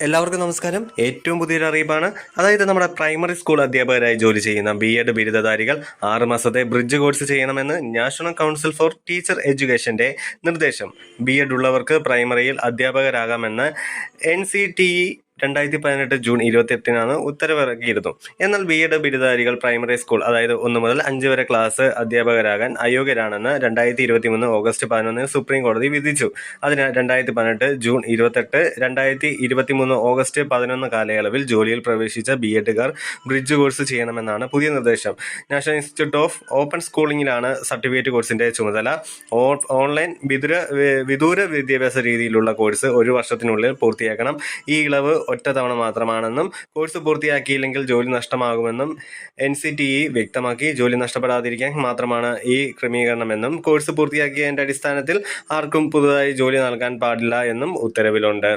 എല്ലാവർക്കും നമസ്കാരം. ഏറ്റവും പുതിയൊരു അറിയിപ്പാണ്. അതായത് നമ്മുടെ പ്രൈമറി സ്കൂൾ അധ്യാപകരായി ജോലി ചെയ്യുന്ന ബി എഡ് ബിരുദധാരികൾ ആറുമാസത്തെ ബ്രിഡ്ജ് കോഴ്സ് ചെയ്യണമെന്ന് നാഷണൽ കൗൺസിൽ ഫോർ ടീച്ചർ എഡ്യൂക്കേഷന്റെ നിർദ്ദേശം. ബി എഡ് ഉള്ളവർക്ക് പ്രൈമറിയിൽ അധ്യാപകരാകാമെന്ന് എൻ സി ടി ഇ രണ്ടായിരത്തി പതിനെട്ട് ജൂൺ ഇരുപത്തിയെട്ടിനാണ് ഉത്തരവിറക്കിയിരുന്നു എന്നാൽ ബി എഡ് ബിരുദധാരികൾ പ്രൈമറി സ്കൂൾ അതായത് ഒന്ന് മുതൽ അഞ്ച് വരെ ക്ലാസ് അധ്യാപകരാകാൻ അയോഗ്യരാണെന്ന് രണ്ടായിരത്തി ഇരുപത്തി മൂന്ന് ഓഗസ്റ്റ് പതിനൊന്നിന് സുപ്രീം കോടതി വിധിച്ചു. അതിനാൽ രണ്ടായിരത്തി പതിനെട്ട് ജൂൺ ഇരുപത്തെട്ട് രണ്ടായിരത്തി ഇരുപത്തി മൂന്ന് ഓഗസ്റ്റ് പതിനൊന്ന് കാലയളവിൽ ജോലിയിൽ പ്രവേശിച്ച ബി എഡുകാർ ബ്രിഡ്ജ് കോഴ്സ് ചെയ്യണമെന്നാണ് പുതിയ നിർദ്ദേശം. നാഷണൽ ഇൻസ്റ്റിറ്റ്യൂട്ട് ഓഫ് ഓപ്പൺ സ്കൂളിംഗിലാണ് സർട്ടിഫിക്കറ്റ് കോഴ്സിന്റെ ചുമതല. ഓൺലൈൻ വിദൂര വിദൂര വിദ്യാഭ്യാസ രീതിയിലുള്ള കോഴ്സ് ഒരു വർഷത്തിനുള്ളിൽ പൂർത്തിയാക്കണം. ഈ ഇളവ് ഒറ്റ തവണ മാത്രമാണെന്നും കോഴ്സ് പൂർത്തിയാക്കിയില്ലെങ്കിൽ ജോലി നഷ്ടമാകുമെന്നും എൻ സി ടി ഇ വ്യക്തമാക്കി. ജോലി നഷ്ടപ്പെടാതിരിക്കാൻ മാത്രമാണ് ഈ ക്രമീകരണമെന്നും കോഴ്സ് പൂർത്തിയാക്കിയതിന്റെ അടിസ്ഥാനത്തിൽ ആർക്കും പുതുതായി ജോലി നൽകാൻ പാടില്ല എന്നും ഉത്തരവിലുണ്ട്.